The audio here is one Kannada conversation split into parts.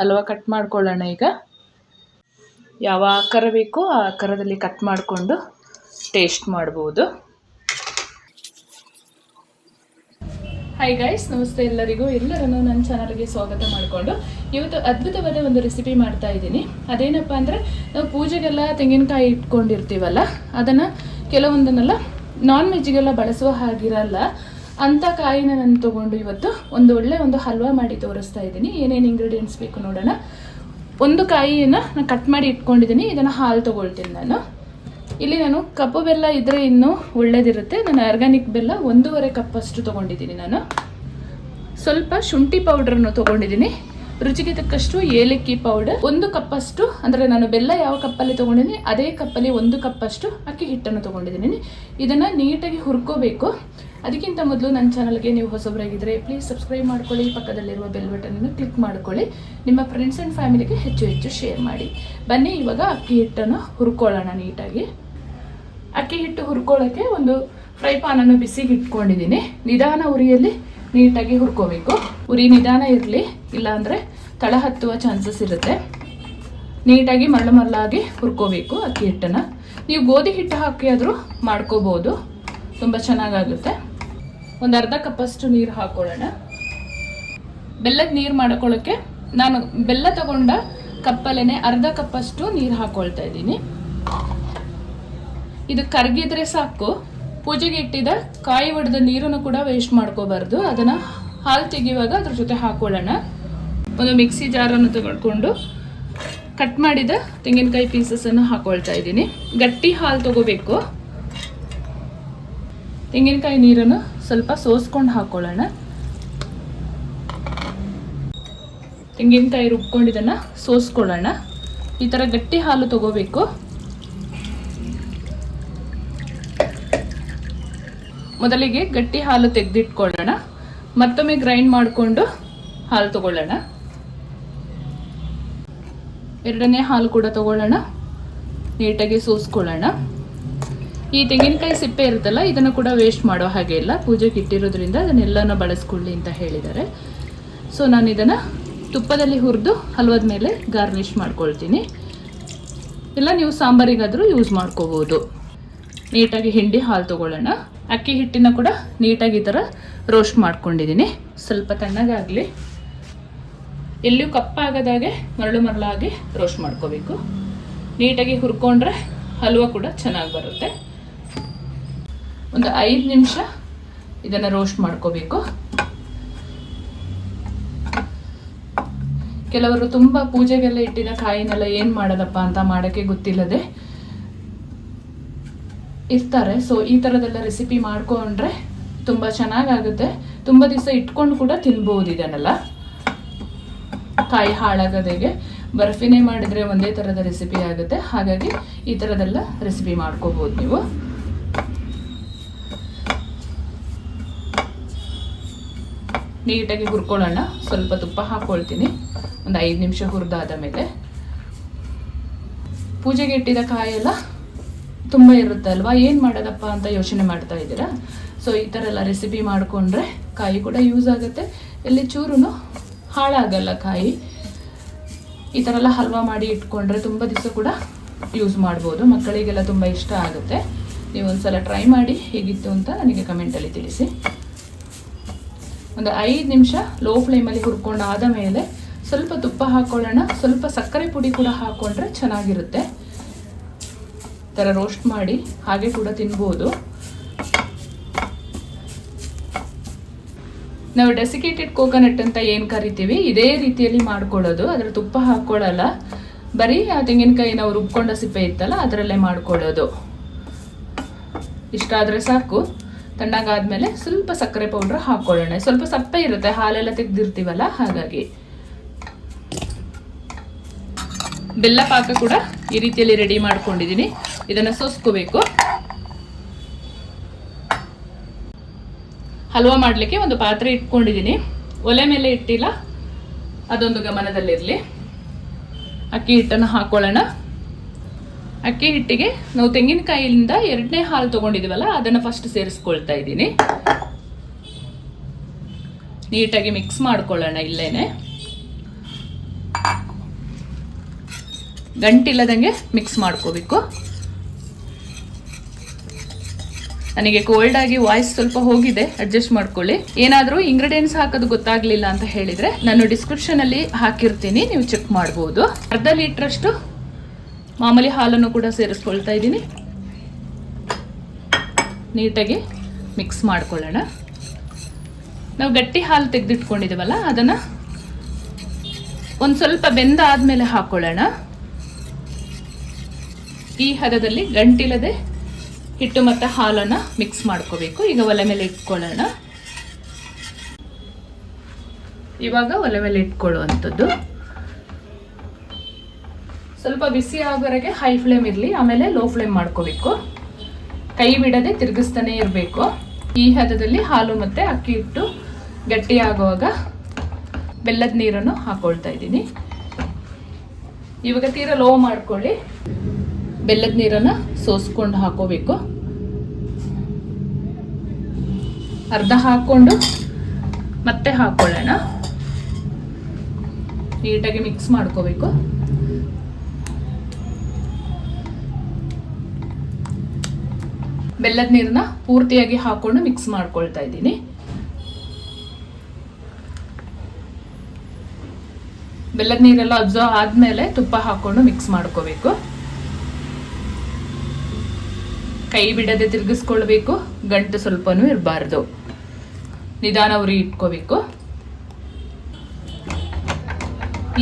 ಹಲ್ವಾ ಕಟ್ ಮಾಡ್ಕೊಳ್ಳೋಣ ಈಗ? ಯಾವ ಆಕಾರ ಬೇಕೋ ಆ ಆಕಾರದಲ್ಲಿ ಕಟ್ ಮಾಡಿಕೊಂಡು ಟೇಸ್ಟ್ ಮಾಡ್ಬೋದು. ಹಾಯ್ ಗೈಸ್ ನಮಸ್ತೆ ಎಲ್ಲರಿಗೂ. ಎಲ್ಲರನ್ನು ನನ್ನ ಚಾನಲ್ಗೆ ಸ್ವಾಗತ ಮಾಡಿಕೊಂಡು ಇವತ್ತು ಅದ್ಭುತವಾದ ಒಂದು ರೆಸಿಪಿ ಮಾಡ್ತಾ ಇದ್ದೀನಿ. ಅದೇನಪ್ಪ ಅಂದರೆ, ನಾವು ಪೂಜೆಗೆಲ್ಲ ತೆಂಗಿನಕಾಯಿ ಇಟ್ಕೊಂಡಿರ್ತೀವಲ್ಲ, ಅದನ್ನು ಕೆಲವೊಂದನ್ನೆಲ್ಲ ನಾನ್ ವೆಜ್ಗೆಲ್ಲ ಬಳಸುವ ಹಾಗಿರಲ್ಲ. ಅಂಥ ಕಾಯಿನ ನಾನು ತೊಗೊಂಡು ಇವತ್ತು ಒಂದು ಒಳ್ಳೆ ಒಂದು ಹಲ್ವಾ ಮಾಡಿ ತೋರಿಸ್ತಾ ಇದ್ದೀನಿ. ಏನೇನು ಇಂಗ್ರೀಡಿಯೆಂಟ್ಸ್ ಬೇಕು ನೋಡೋಣ. ಒಂದು ಕಾಯಿಯನ್ನು ನಾನು ಕಟ್ ಮಾಡಿ ಇಟ್ಕೊಂಡಿದ್ದೀನಿ. ಇದನ್ನು ಹಾಲು ತೊಗೊಳ್ತೀನಿ ನಾನು. ಇಲ್ಲಿ ನಾನು ಕಪ್ಪು ಬೆಲ್ಲ ಇದ್ದರೆ ಇನ್ನೂ ಒಳ್ಳೇದಿರುತ್ತೆ. ನಾನು ಆರ್ಗ್ಯಾನಿಕ್ ಬೆಲ್ಲ ಒಂದೂವರೆ ಕಪ್ಪಷ್ಟು ತೊಗೊಂಡಿದ್ದೀನಿ ನಾನು. ಸ್ವಲ್ಪ ಶುಂಠಿ ಪೌಡ್ರನ್ನು ತೊಗೊಂಡಿದ್ದೀನಿ. ರುಚಿಗೆ ತಕ್ಕಷ್ಟು ಏಲಕ್ಕಿ ಪೌಡರ್ ಒಂದು ಕಪ್ಪಷ್ಟು ಅಂದರೆ ನಾನು ಬೆಲ್ಲ ಯಾವ ಕಪ್ಪಲ್ಲಿ ತೊಗೊಂಡಿದ್ದೀನಿ, ಅದೇ ಕಪ್ಪಲ್ಲಿ ಒಂದು ಕಪ್ಪಷ್ಟು ಅಕ್ಕಿ ಹಿಟ್ಟನ್ನು ತೊಗೊಂಡಿದ್ದೀನಿ. ಇದನ್ನು ನೀಟಾಗಿ ಹುರ್ಕೋಬೇಕು. ಅದಕ್ಕಿಂತ ಮೊದಲು ನನ್ನ ಚಾನಲ್ಗೆ ನೀವು ಹೊಸಬರಾಗಿದ್ದರೆ ಪ್ಲೀಸ್ ಸಬ್ಸ್ಕ್ರೈಬ್ ಮಾಡ್ಕೊಳ್ಳಿ, ಪಕ್ಕದಲ್ಲಿರುವ ಬೆಲ್ ಬಟನನ್ನು ಕ್ಲಿಕ್ ಮಾಡ್ಕೊಳ್ಳಿ. ನಿಮ್ಮ ಫ್ರೆಂಡ್ಸ್ ಆ್ಯಂಡ್ ಫ್ಯಾಮಿಲಿಗೆ ಹೆಚ್ಚು ಹೆಚ್ಚು ಶೇರ್ ಮಾಡಿ. ಬನ್ನಿ, ಇವಾಗ ಅಕ್ಕಿ ಹಿಟ್ಟನ್ನು ಹುರ್ಕೊಳ್ಳೋಣ ನೀಟಾಗಿ. ಅಕ್ಕಿ ಹಿಟ್ಟು ಹುರ್ಕೊಳ್ಳೋಕ್ಕೆ ಒಂದು ಫ್ರೈ ಪಾನನ್ನು ಬಿಸಿಗೆ ಇಟ್ಕೊಂಡಿದ್ದೀನಿ. ನಿಧಾನ ಉರಿಯಲ್ಲಿ ನೀಟಾಗಿ ಹುರ್ಕೋಬೇಕು. ಉರಿ ನಿಧಾನ ಇರಲಿ, ಇಲ್ಲಾಂದರೆ ತಳ ಹತ್ತುವ ಚಾನ್ಸಸ್ ಇರುತ್ತೆ. ನೀಟಾಗಿ ಮರಳು ಮರಳಾಗಿ ಹುರ್ಕೋಬೇಕು ಅಕ್ಕಿ ಹಿಟ್ಟನ್ನು. ನೀವು ಗೋಧಿ ಹಿಟ್ಟು ಹಾಕಿ ಆದರೂ ಮಾಡ್ಕೋಬೋದು. ತುಂಬ ಚೆನ್ನಾಗಾಗುತ್ತೆ. ಒಂದು ಅರ್ಧ ಕಪ್ಪಷ್ಟು ನೀರು ಹಾಕೊಳ್ಳೋಣ. ಬೆಲ್ಲದ ನೀರು ಮಾಡ್ಕೊಳ್ಳೋಕ್ಕೆ ನಾನು ಬೆಲ್ಲ ತಗೊಂಡ ಕಪ್ಪಲ್ಲೇ ಅರ್ಧ ಕಪ್ಪಷ್ಟು ನೀರು ಹಾಕೊಳ್ತಾ ಇದ್ದೀನಿ. ಇದು ಕರಗಿದ್ರೆ ಸಾಕು. ಪೂಜೆಗೆ ಇಟ್ಟಿದ್ದ ಕಾಯಿ ಒಡೆದ ನೀರನ್ನು ಕೂಡ ವೇಸ್ಟ್ ಮಾಡ್ಕೋಬಾರ್ದು. ಅದನ್ನು ಹಾಲು ತೆಗೆಯುವಾಗ ಅದ್ರ ಜೊತೆ ಹಾಕೊಳ್ಳೋಣ. ಒಂದು ಮಿಕ್ಸಿ ಜಾರನ್ನು ತಗೊಳ್ಕೊಂಡು ಕಟ್ ಮಾಡಿದ ತೆಂಗಿನಕಾಯಿ ಪೀಸಸನ್ನು ಹಾಕೊಳ್ತಾ ಇದ್ದೀನಿ. ಗಟ್ಟಿ ಹಾಲು ತಗೋಬೇಕು. ತೆಂಗಿನಕಾಯಿ ನೀರನ್ನು ಸ್ವಲ್ಪ ಸೋಸ್ಕೊಂಡು ಹಾಕೊಳ್ಳೋಣ. ತೆಂಗಿನಕಾಯಿ ರುಬ್ಕೊಂಡಿದ್ದನ್ನು ಸೋಸ್ಕೊಳ್ಳೋಣ. ಈ ಥರ ಗಟ್ಟಿ ಹಾಲು ತಗೋಬೇಕು. ಮೊದಲಿಗೆ ಗಟ್ಟಿ ಹಾಲು ತೆಗೆದಿಟ್ಕೊಳ್ಳೋಣ. ಮತ್ತೊಮ್ಮೆ ಗ್ರೈಂಡ್ ಮಾಡಿಕೊಂಡು ಹಾಲು ತಗೊಳ್ಳೋಣ. ಎರಡನೇ ಹಾಲು ಕೂಡ ತಗೊಳ್ಳೋಣ. ನೀಟಾಗಿ ಸೋಸ್ಕೊಳ್ಳೋಣ. ಈ ತೆಂಗಿನಕಾಯಿ ಸಿಪ್ಪೆ ಇರುತ್ತಲ್ಲ, ಇದನ್ನು ಕೂಡ ವೇಸ್ಟ್ ಮಾಡೋ ಹಾಗೆ ಇಲ್ಲ. ಪೂಜೆಗೆ ಇಟ್ಟಿರೋದ್ರಿಂದ ಅದನ್ನೆಲ್ಲನೂ ಬಳಸ್ಕೊಳ್ಳಿ ಅಂತ ಹೇಳಿದ್ದಾರೆ. ಸೊ ನಾನು ಇದನ್ನು ತುಪ್ಪದಲ್ಲಿ ಹುರಿದು ಹಲ್ವದ ಮೇಲೆ ಗಾರ್ನಿಷ್ ಮಾಡ್ಕೊಳ್ತೀನಿ. ಇಲ್ಲ, ನೀವು ಸಾಂಬಾರಿಗಾದರೂ ಯೂಸ್ ಮಾಡ್ಕೋಬೋದು. ನೀಟಾಗಿ ಹಿಂಡಿ ಹಾಲು ತೊಗೊಳ್ಳೋಣ. ಅಕ್ಕಿ ಹಿಟ್ಟಿನ ಕೂಡ ನೀಟಾಗಿ ಈ ಥರ ರೋಸ್ಟ್ ಮಾಡ್ಕೊಂಡಿದ್ದೀನಿ. ಸ್ವಲ್ಪ ತಣ್ಣಗಾಗಲಿ. ಎಲ್ಲಿಯೂ ಕಪ್ಪಾಗದಾಗೆ ಮರಳು ಮರಳಾಗಿ ರೋಸ್ಟ್ ಮಾಡ್ಕೋಬೇಕು. ನೀಟಾಗಿ ಹುರ್ಕೊಂಡ್ರೆ ಹಲ್ವ ಕೂಡ ಚೆನ್ನಾಗಿ ಬರುತ್ತೆ. ಒಂದು ಐದು ನಿಮಿಷ ಇದನ್ನು ರೋಸ್ಟ್ ಮಾಡ್ಕೋಬೇಕು. ಕೆಲವರು ತುಂಬ ಪೂಜೆಗೆಲ್ಲ ಇಟ್ಟಿದ ಕಾಯಿನೆಲ್ಲ ಏನು ಮಾಡೋದಪ್ಪ ಅಂತ ಮಾಡೋಕ್ಕೆ ಗೊತ್ತಿಲ್ಲದೆ ಇರ್ತಾರೆ. ಸೊ ಈ ಥರದೆಲ್ಲ ರೆಸಿಪಿ ಮಾಡ್ಕೊಂಡ್ರೆ ತುಂಬ ಚೆನ್ನಾಗಾಗುತ್ತೆ. ತುಂಬ ದಿವಸ ಇಟ್ಕೊಂಡು ಕೂಡ ತಿನ್ಬೋದು ಇದನ್ನೆಲ್ಲ. ಕಾಯಿ ಹಾಳಾಗದೆಗೆ ಬರ್ಫಿನೇ ಮಾಡಿದರೆ ಒಂದೇ ಥರದ ರೆಸಿಪಿ ಆಗುತ್ತೆ. ಹಾಗಾಗಿ ಈ ಥರದೆಲ್ಲ ರೆಸಿಪಿ ಮಾಡ್ಕೋಬೋದು ನೀವು. ನೀಟಾಗಿ ಹುರ್ಕೊಳ್ಳೋಣ. ಸ್ವಲ್ಪ ತುಪ್ಪ ಹಾಕ್ಕೊಳ್ತೀನಿ ಒಂದು ಐದು ನಿಮಿಷ ಹುರಿದಾದ ಮೇಲೆ. ಪೂಜೆಗೆ ಇಟ್ಟಿದ ಕಾಯೆಲ್ಲ ತುಂಬ ಇರುತ್ತೆ ಅಲ್ವಾ? ಏನು ಮಾಡೋದಪ್ಪ ಅಂತ ಯೋಚನೆ ಮಾಡ್ತಾ ಇದ್ದೀರಾ? ಸೊ ಈ ಥರ ಎಲ್ಲ ರೆಸಿಪಿ ಮಾಡಿಕೊಂಡ್ರೆ ಕಾಯಿ ಕೂಡ ಯೂಸ್ ಆಗುತ್ತೆ. ಎಲ್ಲಿ ಚೂರು ಹಾಳಾಗಲ್ಲ ಕಾಯಿ. ಈ ಥರ ಎಲ್ಲ ಹಲ್ವಾ ಮಾಡಿ ಇಟ್ಕೊಂಡ್ರೆ ತುಂಬ ದಿವಸ ಕೂಡ ಯೂಸ್ ಮಾಡ್ಬೋದು. ಮಕ್ಕಳಿಗೆಲ್ಲ ತುಂಬ ಇಷ್ಟ ಆಗುತ್ತೆ. ನೀವು ಒಂದ್ಸಲ ಟ್ರೈ ಮಾಡಿ ಹೇಗಿತ್ತು ಅಂತ ನನಗೆ ಕಮೆಂಟಲ್ಲಿ ತಿಳಿಸಿ. ಒಂದು ಐದು ನಿಮಿಷ ಲೋ ಫ್ಲೇಮಲ್ಲಿ ಹುರ್ಕೊಂಡು ಆದ ಮೇಲೆ ಸ್ವಲ್ಪ ತುಪ್ಪ ಹಾಕ್ಕೊಳ್ಳೋಣ ಸ್ವಲ್ಪ ಸಕ್ಕರೆ ಪುಡಿ ಕೂಡ ಹಾಕ್ಕೊಂಡ್ರೆ ಚೆನ್ನಾಗಿರುತ್ತೆ. ಥರ ರೋಸ್ಟ್ ಮಾಡಿ ಹಾಗೆ ಕೂಡ ತಿನ್ಬೋದು. ನಾವು ಡೆಸಿಕೇಟೆಡ್ ಕೋಕೋನಟ್ ಅಂತ ಏನು ಕರಿತೀವಿ? ಇದೇ ರೀತಿಯಲ್ಲಿ ಮಾಡ್ಕೊಳ್ಳೋದು. ಅದರ ತುಪ್ಪ ಹಾಕ್ಕೊಳ್ಳಲ್ಲ ಬರೀ ಆ ತೆಂಗಿನಕಾಯಿ ನಾವು ರುಬ್ಕೊಂಡ ಸಿಪ್ಪೆ ಇತ್ತಲ್ಲ, ಅದರಲ್ಲೇ ಮಾಡ್ಕೊಳ್ಳೋದು. ಇಷ್ಟ ಆದರೆ ಸಾಕು. ತಣ್ಣಗಾದ್ಮೇಲೆ ಸ್ವಲ್ಪ ಸಕ್ಕರೆ ಪೌಡ್ರ್ ಹಾಕ್ಕೊಳ್ಳೋಣ ಸ್ವಲ್ಪ ಸಪ್ಪೆ ಇರುತ್ತೆ, ಹಾಲೆಲ್ಲ ತೆಗ್ದಿರ್ತೀವಲ್ಲ, ಹಾಗಾಗಿ. ಬೆಲ್ಲ ಪಾಕ ಕೂಡ ಈ ರೀತಿಯಲ್ಲಿ ರೆಡಿ ಮಾಡ್ಕೊಂಡಿದ್ದೀನಿ. ಇದನ್ನು ಸೋಸ್ಕೋಬೇಕು. ಹಲ್ವಾ ಮಾಡಲಿಕ್ಕೆ ಒಂದು ಪಾತ್ರೆ ಇಟ್ಕೊಂಡಿದ್ದೀನಿ. ಒಲೆ ಮೇಲೆ ಇಟ್ಟಿಲ್ಲ, ಅದೊಂದು ಗಮನದಲ್ಲಿರಲಿ. ಅಕ್ಕಿ ಹಿಟ್ಟನ್ನು ಹಾಕೊಳ್ಳೋಣ. ಅಕ್ಕಿ ಹಿಟ್ಟಿಗೆ ನಾವು ತೆಂಗಿನಕಾಯಿಯಿಂದ ಎರಡನೇ ಹಾಲು ತೊಗೊಂಡಿದ್ದೀವಲ್ಲ ಅದನ್ನು ಫಸ್ಟ್ ಸೇರಿಸ್ಕೊಳ್ತಾ ಇದ್ದೀನಿ. ನೀಟಾಗಿ ಮಿಕ್ಸ್ ಮಾಡ್ಕೊಳ್ಳೋಣ ಇಲ್ಲೇನೆ. ಗಂಟಿಲ್ಲದಂಗೆ ಮಿಕ್ಸ್ ಮಾಡ್ಕೋಬೇಕು. ನನಗೆ ಕೋಲ್ಡ್ ಆಗಿ ವಾಯ್ಸ್ ಸ್ವಲ್ಪ ಹೋಗಿದೆ ಅಡ್ಜಸ್ಟ್ ಮಾಡ್ಕೊಳ್ಳಿ. ಏನಾದರೂ ಇಂಗ್ರೀಡಿಯೆಂಟ್ಸ್ ಹಾಕೋದು ಗೊತ್ತಾಗ್ಲಿಲ್ಲ ಅಂತ ಹೇಳಿದರೆ, ನಾನು ಡಿಸ್ಕ್ರಿಪ್ಷನಲ್ಲಿ ಹಾಕಿರ್ತೀನಿ, ನೀವು ಚೆಕ್ ಮಾಡ್ಬೋದು. ಅರ್ಧ ಲೀಟ್ರಷ್ಟು ಮಾಮೂಲಿ ಹಾಲನ್ನು ಕೂಡ ಸೇರಿಸ್ಕೊಳ್ತಾ ಇದ್ದೀನಿ. ನೀಟಾಗಿ ಮಿಕ್ಸ್ ಮಾಡ್ಕೊಳ್ಳೋಣ. ನಾವು ಗಟ್ಟಿ ಹಾಲು ತೆಗೆದಿಟ್ಕೊಂಡಿದ್ದೀವಲ್ಲ ಅದನ್ನು ಒಂದು ಸ್ವಲ್ಪ ಬೆಂದ ಆದಮೇಲೆ ಹಾಕೊಳ್ಳೋಣ. ಈ ಹದದಲ್ಲಿ ಗಂಟಿಲ್ಲದೆ ಹಿಟ್ಟು ಮತ್ತು ಹಾಲನ್ನು ಮಿಕ್ಸ್ ಮಾಡ್ಕೋಬೇಕು. ಈಗ ಒಲೆ ಮೇಲೆ ಇಟ್ಕೊಳ್ಳೋಣ. ಇವಾಗ ಒಲೆ ಮೇಲೆ ಇಟ್ಕೊಳ್ಳುವಂಥದ್ದು. ಸ್ವಲ್ಪ ಬಿಸಿ ಆಗೋವರೆಗೆ ಹೈ ಫ್ಲೇಮ್ ಇರಲಿ, ಆಮೇಲೆ ಲೋ ಫ್ಲೇಮ್ ಮಾಡ್ಕೋಬೇಕು. ಕೈ ಬಿಡದೆ ತಿರುಗಿಸ್ತಾನೆ ಇರಬೇಕು. ಈ ಹದದಲ್ಲಿ ಹಾಲು ಮತ್ತು ಅಕ್ಕಿ ಹಿಟ್ಟು ಗಟ್ಟಿ ಆಗುವಾಗ ಬೆಲ್ಲದ ನೀರನ್ನು ಹಾಕೊಳ್ತಾ ಇದ್ದೀನಿ. ಇವಾಗ ತೀರಾ ಲೋ ಮಾಡ್ಕೊಳ್ಳಿ. ಬೆಲ್ಲದ ನೀರನ್ನು ಸೋಸ್ಕೊಂಡು ಹಾಕೋಬೇಕು. ಅರ್ಧ ಹಾಕ್ಕೊಂಡು ಮತ್ತೆ ಹಾಕೊಳ್ಳೋಣ. ನೀಟಾಗಿ ಮಿಕ್ಸ್ ಮಾಡ್ಕೋಬೇಕು. ಬೆಲ್ಲದ ನೀರನ್ನ ಪೂರ್ತಿಯಾಗಿ ಹಾಕೊಂಡು ಮಿಕ್ಸ್ ಮಾಡ್ಕೊಳ್ತಾ ಇದ್ದೀನಿ. ಬೆಲ್ಲದ ನೀರೆಲ್ಲ ಅಬ್ಸರ್ವ್ ಆದ್ಮೇಲೆ ತುಪ್ಪ ಹಾಕೊಂಡು ಮಿಕ್ಸ್ ಮಾಡ್ಕೋಬೇಕು. ಕೈ ಬಿಡದೆ ತಿರುಗಿಸ್ಕೊಳ್ಬೇಕು, ಗಂಟು ಸ್ವಲ್ಪನೂ ಇರಬಾರ್ದು. ನಿಧಾನ ಉರಿ ಇಟ್ಕೋಬೇಕು.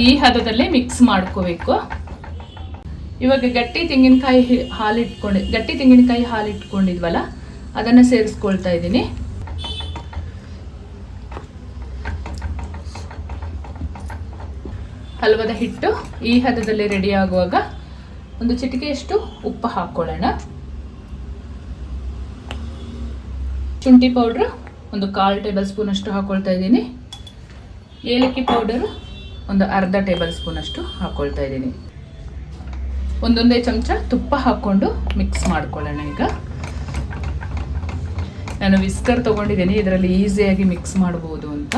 ಈ ಹದದಲ್ಲಿ ಮಿಕ್ಸ್ ಮಾಡ್ಕೋಬೇಕು. ಇವಾಗ ಗಟ್ಟಿ ತೆಂಗಿನಕಾಯಿ ಹಾಲು ಇಟ್ಕೊಂಡು ಗಟ್ಟಿ ತೆಂಗಿನಕಾಯಿ ಹಾಲು ಇಟ್ಕೊಂಡಿದ್ವಲ್ಲ ಅದನ್ನು ಸೇರಿಸ್ಕೊಳ್ತಾ ಇದ್ದೀನಿ. ಹಲ್ವದ ಹಿಟ್ಟು ಈ ಹದದಲ್ಲಿ ರೆಡಿ ಆಗುವಾಗ ಒಂದು ಚಿಟಿಕೆಯಷ್ಟು ಉಪ್ಪು ಹಾಕ್ಕೊಳ್ಳೋಣ. ಶುಂಠಿ ಪೌಡ್ರು ಒಂದು ಕಾಲು ಟೇಬಲ್ ಸ್ಪೂನ್ ಅಷ್ಟು ಹಾಕೊಳ್ತಾ ಇದ್ದೀನಿ. ಏಲಕ್ಕಿ ಪೌಡರ್ ಒಂದು ಅರ್ಧ ಟೇಬಲ್ ಸ್ಪೂನ್ ಅಷ್ಟು ಹಾಕೊಳ್ತಾ ಇದ್ದೀನಿ. ಒಂದೊಂದೇ ಚಮಚ ತುಪ್ಪ ಹಾಕ್ಕೊಂಡು ಮಿಕ್ಸ್ ಮಾಡ್ಕೊಳ್ಳೋಣ ಈಗ. ನಾನು ವಿಸ್ಕರ್ ತೊಗೊಂಡಿದ್ದೀನಿ, ಇದರಲ್ಲಿ ಈಸಿಯಾಗಿ ಮಿಕ್ಸ್ ಮಾಡ್ಬೋದು ಅಂತ.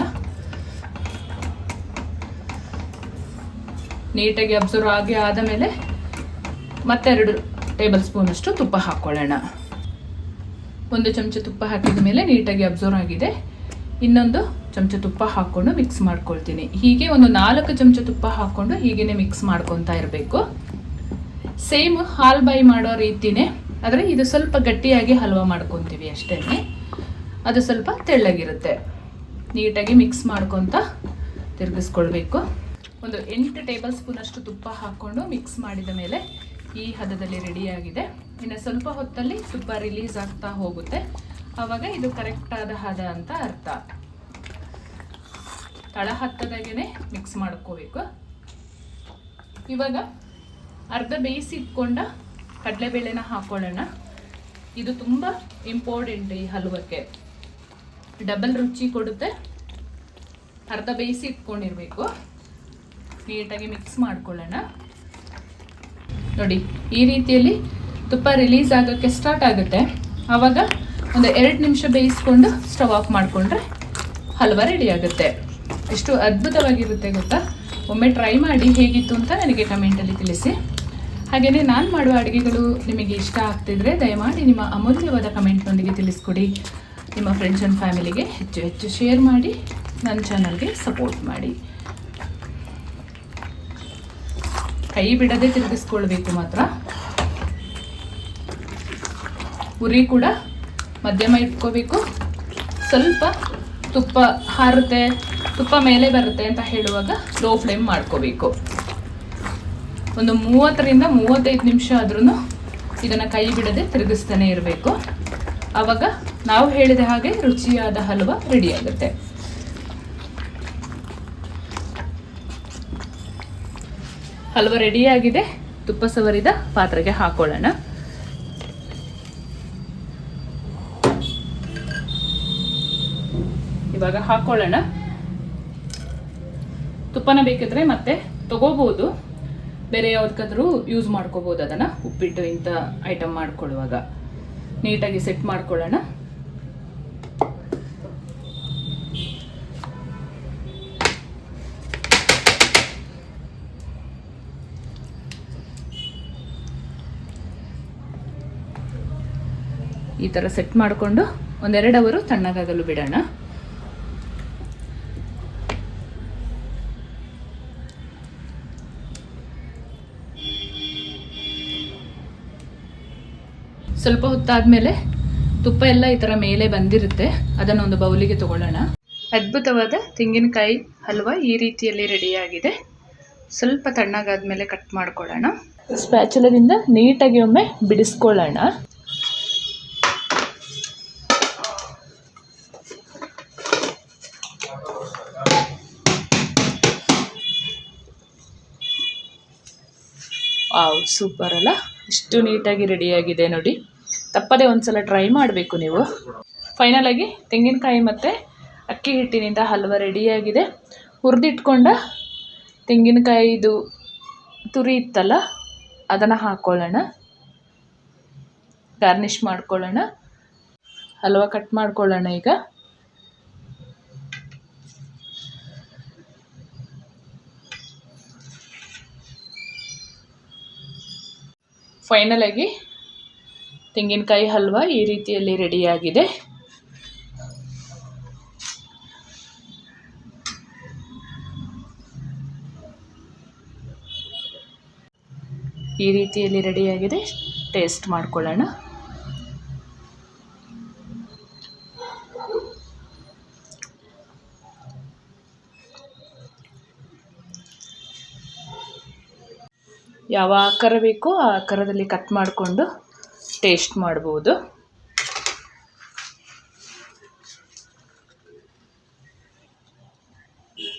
ನೀಟಾಗಿ ಅಬ್ಸರ್ವ್ ಆಗಿ ಆದ ಮೇಲೆ ಮತ್ತೆರಡು ಟೇಬಲ್ ಸ್ಪೂನಷ್ಟು ತುಪ್ಪ ಹಾಕ್ಕೊಳ್ಳೋಣ. ಒಂದು ಚಮಚ ತುಪ್ಪ ಹಾಕಿದ ಮೇಲೆ ನೀಟಾಗಿ ಅಬ್ಸರ್ವ್ ಆಗಿದೆ. ಇನ್ನೊಂದು ಚಮಚ ತುಪ್ಪ ಹಾಕ್ಕೊಂಡು ಮಿಕ್ಸ್ ಮಾಡ್ಕೊಳ್ತೀನಿ. ಹೀಗೆ ಒಂದು ನಾಲ್ಕು ಚಮಚ ತುಪ್ಪ ಹಾಕ್ಕೊಂಡು ಹೀಗೇನೆ ಮಿಕ್ಸ್ ಮಾಡ್ಕೊತಾ ಇರಬೇಕು. ಸೇಮ್ ಹಾಲ್ ಬೈ ಮಾಡೋ ರೀತಿನೇ, ಆದರೆ ಇದು ಸ್ವಲ್ಪ ಗಟ್ಟಿಯಾಗಿ ಹಲ್ವಾ ಮಾಡ್ಕೊತೀವಿ ಅಷ್ಟೇ. ಅದು ಸ್ವಲ್ಪ ತೆಳ್ಳಗಿರುತ್ತೆ. ನೀಟಾಗಿ ಮಿಕ್ಸ್ ಮಾಡ್ಕೊತ ತಿರುಗಿಸ್ಕೊಳ್ಬೇಕು. ಒಂದು ಎಂಟು ಟೇಬಲ್ ಸ್ಪೂನ್ ಅಷ್ಟು ತುಪ್ಪ ಹಾಕ್ಕೊಂಡು ಮಿಕ್ಸ್ ಮಾಡಿದ ಮೇಲೆ ಈ ಹದದಲ್ಲಿ ರೆಡಿಯಾಗಿದೆ ಇನ್ನು ಸ್ವಲ್ಪ ಹೊತ್ತಲ್ಲಿ ತುಪ್ಪ ರಿಲೀಸ್ ಆಗ್ತಾ ಹೋಗುತ್ತೆ. ಆವಾಗ ಇದು ಕರೆಕ್ಟ್ ಆದ ಹದ ಅಂತ ಅರ್ಥ. ತಳ ಹತ್ತದಾಗೇನೆ ಮಿಕ್ಸ್ ಮಾಡ್ಕೋಬೇಕು. ಇವಾಗ ಅರ್ಧ ಬೇಯಿಸಿಟ್ಕೊಂಡ ಕಡಲೆಬೇಳೆನ ಹಾಕೊಳ್ಳೋಣ. ಇದು ತುಂಬ ಇಂಪಾರ್ಟೆಂಟ್ ಈ ಹಲ್ವಕ್ಕೆ. ಡಬಲ್ ರುಚಿ ಕೊಡುತ್ತೆ. ಅರ್ಧ ಬೇಯಿಸಿ ಇಟ್ಕೊಂಡಿರಬೇಕು. ನೀಟಾಗಿ ಮಿಕ್ಸ್ ಮಾಡ್ಕೊಳ್ಳೋಣ. ನೋಡಿ, ಈ ರೀತಿಯಲ್ಲಿ ತುಪ್ಪ ರಿಲೀಸ್ ಆಗೋಕ್ಕೆ ಸ್ಟಾರ್ಟ್ ಆಗುತ್ತೆ. ಆವಾಗ ಒಂದು ಎರಡು ನಿಮಿಷ ಬೇಯಿಸ್ಕೊಂಡು ಸ್ಟವ್ ಆಫ್ ಮಾಡಿಕೊಂಡ್ರೆ ಹಲ್ವ ರೆಡಿ ಆಗುತ್ತೆ. ಎಷ್ಟು ಅದ್ಭುತವಾಗಿರುತ್ತೆ ಗೊತ್ತಾ? ಒಮ್ಮೆ ಟ್ರೈ ಮಾಡಿ ಹೇಗಿತ್ತು ಅಂತ ನನಗೆ ಕಮೆಂಟಲ್ಲಿ ತಿಳಿಸಿ. ಹಾಗೆಯೇ ನಾನು ಮಾಡುವ ಅಡುಗೆಗಳು ನಿಮಗೆ ಇಷ್ಟ ಆಗ್ತಿದ್ರೆ ದಯಮಾಡಿ ನಿಮ್ಮ ಅಮೂಲ್ಯವಾದ ಕಮೆಂಟ್ನೊಂದಿಗೆ ತಿಳಿಸ್ಕೊಡಿ. ನಿಮ್ಮ ಫ್ರೆಂಡ್ಸ್ ಆ್ಯಂಡ್ ಫ್ಯಾಮಿಲಿಗೆ ಹೆಚ್ಚು ಹೆಚ್ಚು ಶೇರ್ ಮಾಡಿ ನನ್ನ ಚಾನಲ್ಗೆ ಸಪೋರ್ಟ್ ಮಾಡಿ. ಕೈ ಬಿಡದೆ ತಿರುಗಿಸ್ಕೊಳ್ಬೇಕು ಮಾತ್ರ. ಉರಿ ಕೂಡ ಮಧ್ಯಮ ಇಟ್ಕೋಬೇಕು. ಸ್ವಲ್ಪ ತುಪ್ಪ ಹಾರುತ್ತೆ, ತುಪ್ಪ ಮೇಲೆ ಬರುತ್ತೆ ಅಂತ ಹೇಳುವಾಗ ಲೋ ಫ್ಲೇಮ್ ಮಾಡ್ಕೋಬೇಕು. ಒಂದು ಮೂವತ್ತರಿಂದ ಮೂವತ್ತೈದು ನಿಮಿಷ ಆದ್ರೂ ಇದನ್ನು ಕೈ ಬಿಡದೆ ತಿರುಗಿಸ್ತಾನೆ ಇರಬೇಕು. ಆವಾಗ ನಾವು ಹೇಳಿದ ಹಾಗೆ ರುಚಿಯಾದ ಹಲ್ವ ರೆಡಿ ಆಗುತ್ತೆ. ಹಲ್ವ ರೆಡಿಯಾಗಿದೆ ತುಪ್ಪ ಸವರಿದ ಪಾತ್ರೆಗೆ ಹಾಕೊಳ್ಳೋಣ. ಇವಾಗ ಹಾಕೊಳ್ಳೋಣ. ತುಪ್ಪನ ಬೇಕಿದ್ರೆ ಮತ್ತೆ ತಗೋಬಹುದು ಬೇರೆ ಯಾವುದಕ್ಕಾದ್ರೂ ಯೂಸ್ ಮಾಡ್ಕೋಬೋದು ಅದನ್ನ. ಉಪ್ಪಿಟ್ಟು ಇಂಥ ಐಟಮ್ ಮಾಡ್ಕೊಳ್ಳುವಾಗ. ನೀಟಾಗಿ ಸೆಟ್ ಮಾಡ್ಕೊಳ್ಳೋಣ. ಈ ಥರ ಸೆಟ್ ಮಾಡಿಕೊಂಡು ಒಂದೆರಡು ಅವರು ತಣ್ಣಗಾಗಲು ಬಿಡೋಣ. ಸ್ವಲ್ಪ ಹೊತ್ತಾದ್ಮೇಲೆ ತುಪ್ಪ ಎಲ್ಲ ಈ ಥರ ಮೇಲೆ ಬಂದಿರುತ್ತೆ. ಅದನ್ನು ಒಂದು ಬೌಲಿಗೆ ತಗೊಳ್ಳೋಣ. ಅದ್ಭುತವಾದ ತೆಂಗಿನಕಾಯಿ ಹಲ್ವಾ ಈ ರೀತಿಯಲ್ಲಿ ರೆಡಿಯಾಗಿದೆ. ಸ್ವಲ್ಪ ತಣ್ಣಗಾದ್ಮೇಲೆ ಕಟ್ ಮಾಡ್ಕೊಳ್ಳೋಣ. ಸ್ಪ್ಯಾಚುಲದಿಂದ ನೀಟಾಗಿ ಒಮ್ಮೆ ಬಿಡಿಸ್ಕೊಳ್ಳೋಣ. ಸೂಪರ್ ಅಲ್ಲ? ಇಷ್ಟು ನೀಟಾಗಿ ರೆಡಿಯಾಗಿದೆ ನೋಡಿ. ತಪ್ಪದೆ ಒಂದ್ಸಲ ಟ್ರೈ ಮಾಡಬೇಕು ನೀವು. ಫೈನಲಾಗಿ ತೆಂಗಿನಕಾಯಿ ಮತ್ತು ಅಕ್ಕಿ ಹಿಟ್ಟಿನಿಂದ ಹಲ್ವ ರೆಡಿಯಾಗಿದೆ ಹುರಿದಿಟ್ಕೊಂಡ ತೆಂಗಿನಕಾಯಿದು ತುರಿ ಇತ್ತಲ್ಲ, ಅದನ್ನು ಹಾಕ್ಕೊಳ್ಳೋಣ ಗಾರ್ನಿಷ್ ಮಾಡ್ಕೊಳ್ಳೋಣ. ಹಲ್ವ ಕಟ್ ಮಾಡ್ಕೊಳ್ಳೋಣ ಈಗ. ಫೈನಲ್ ಆಗಿ ತೆಂಗಿನಕಾಯಿ ಹಲ್ವ ಈ ರೀತಿಯಲ್ಲಿ ರೆಡಿಯಾಗಿದೆ ಈ ರೀತಿಯಲ್ಲಿ ರೆಡಿಯಾಗಿದೆ ಟೇಸ್ಟ್ ಮಾಡ್ಕೊಳ್ಳೋಣ. ಯಾವ ಆಕಾರ ಬೇಕೋ ಆ ಆಕಾರದಲ್ಲಿ ಕಟ್ ಮಾಡಿಕೊಂಡು ಟೇಸ್ಟ್ ಮಾಡ್ಬೋದು.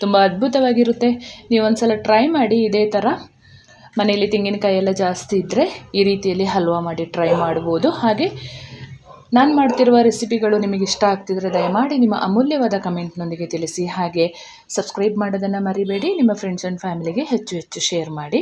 ತುಂಬ ಅದ್ಭುತವಾಗಿರುತ್ತೆ. ನೀವು ಒಂದ್ಸಲ ಟ್ರೈ ಮಾಡಿ ಇದೇ ಥರ ಮನೆಯಲ್ಲಿ ತೆಂಗಿನಕಾಯಿ ಎಲ್ಲ ಜಾಸ್ತಿ ಇದ್ದರೆ ಈ ರೀತಿಯಲ್ಲಿ ಹಲ್ವಾ ಮಾಡಿ ಟ್ರೈ ಮಾಡ್ಬೋದು. ಹಾಗೆ ನಾನು ಮಾಡ್ತಿರುವ ರೆಸಿಪಿಗಳು ನಿಮಗೆ ಇಷ್ಟ ಆಗ್ತಿದ್ರೆ ದಯಮಾಡಿ ನಿಮ್ಮ ಅಮೂಲ್ಯವಾದ ಕಮೆಂಟ್ನೊಂದಿಗೆ ತಿಳಿಸಿ. ಹಾಗೆ ಸಬ್ಸ್ಕ್ರೈಬ್ ಮಾಡೋದನ್ನು ಮರಿಬೇಡಿ. ನಿಮ್ಮ ಫ್ರೆಂಡ್ಸ್ ಆ್ಯಂಡ್ ಫ್ಯಾಮಿಲಿಗೆ ಹೆಚ್ಚು ಹೆಚ್ಚು ಶೇರ್ ಮಾಡಿ.